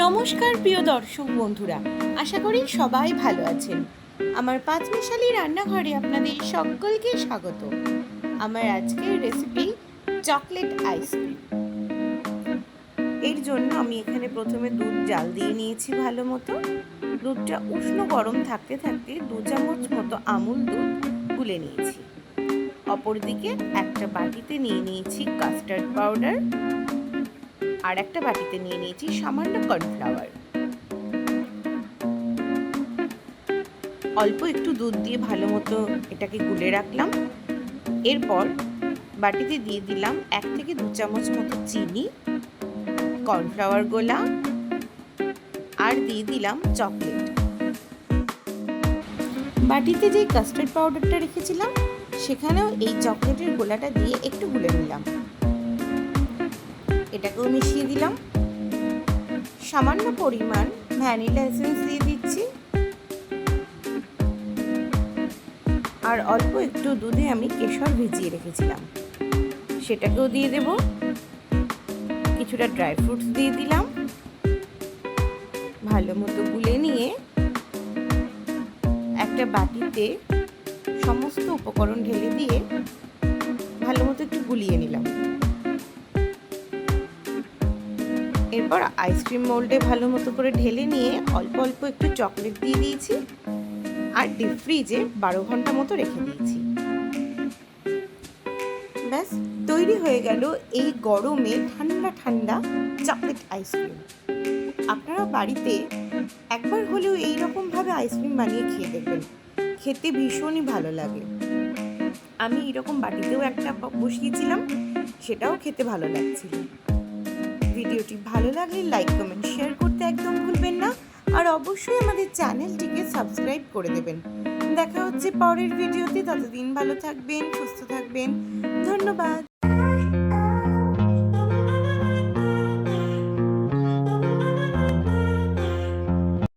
নমস্কার প্রিয় দর্শক বন্ধুরা, আশা করি সবাই ভালো আছেন। আমার পাঁচ পাঁচমিশালি রান্নাঘরে আপনাদের সকলকে স্বাগত। আমার আজকের রেসিপি চকলেট আইসক্রিম এর জন্য আমি এখানে প্রথমে দুধ জাল দিয়ে নিয়েছি ভালো মতো। দুধটা উষ্ণ গরম থাকতে থাকতে দু চামচ মতো আমুল দুধ গুলে নিয়েছি। অপরদিকে একটা বাটিতে নিয়ে নিয়েছি কাস্টার্ড পাউডার আর একটা বাটিতে নিয়ে নিয়েছি সামান্য কর্নফ্লাওয়ার। অল্প একটু দুধ দিয়ে ভালো মতো এটাকে গুলে রাখলাম। এরপর বাটিতে দিয়ে দিলাম এক থেকে দু চামচ মতো চিনি, কর্নফ্লাওয়ার গোলা, আর দিয়ে দিলাম চকলেট। বাটিতে যে কাস্টার্ড পাউডারটা রেখেছিলাম, সেখানেও এই চকলেটের গোলাটা দিয়ে একটু গুলে নিলাম। এটাকেও মিশিয়ে দিলাম। সামান্য পরিমাণ ভ্যানিলা এসেন্স দিয়ে দিচ্ছি। আর অল্প একটু দুধে আমি কেশর ভিজিয়ে রেখেছিলাম। সেটাকেও দিয়ে দেব। কিছুটা ড্রাই ফ্রুটস দিয়ে দিলাম। ভালো মতো গুলে নিয়ে একটা বাটিতে সমস্ত উপকরণ ঢেলে দিয়ে ভালো মতো একটু গুলিয়ে নিলাম। এরপর আইসক্রিম মোল্ডে ভালো মতো করে ঢেলে নিয়ে অল্প অল্প একটু চকলেট দিয়ে দিয়েছি। আর ডিপ ফ্রিজে বারো ঘণ্টা মতো রেখে দিয়েছি। ব্যাস, তৈরি হয়ে গেল এই গরমে ঠান্ডা ঠান্ডা চকলেট আইসক্রিম আপনারা বাড়িতে একবার হলেও এই রকমভাবে আইসক্রিম বানিয়ে খেয়ে দেখবেন। খেতে ভীষণই ভালো লাগে। আমি এরকম বাটিতেও একটা বসিয়েছিলাম, সেটাও খেতে ভালো লাগছিল। ভিডিওটি ভালো লাগলে লাইক, কমেন্ট, শেয়ার করতে একদম ভুলবেন না। আর অবশ্যই আমাদের চ্যানেলটিকে সাবস্ক্রাইব করে দেবেন। দেখা হচ্ছে পরের ভিডিওতে। ততদিন ভালো থাকবেন, সুস্থ থাকবেন। ধন্যবাদ।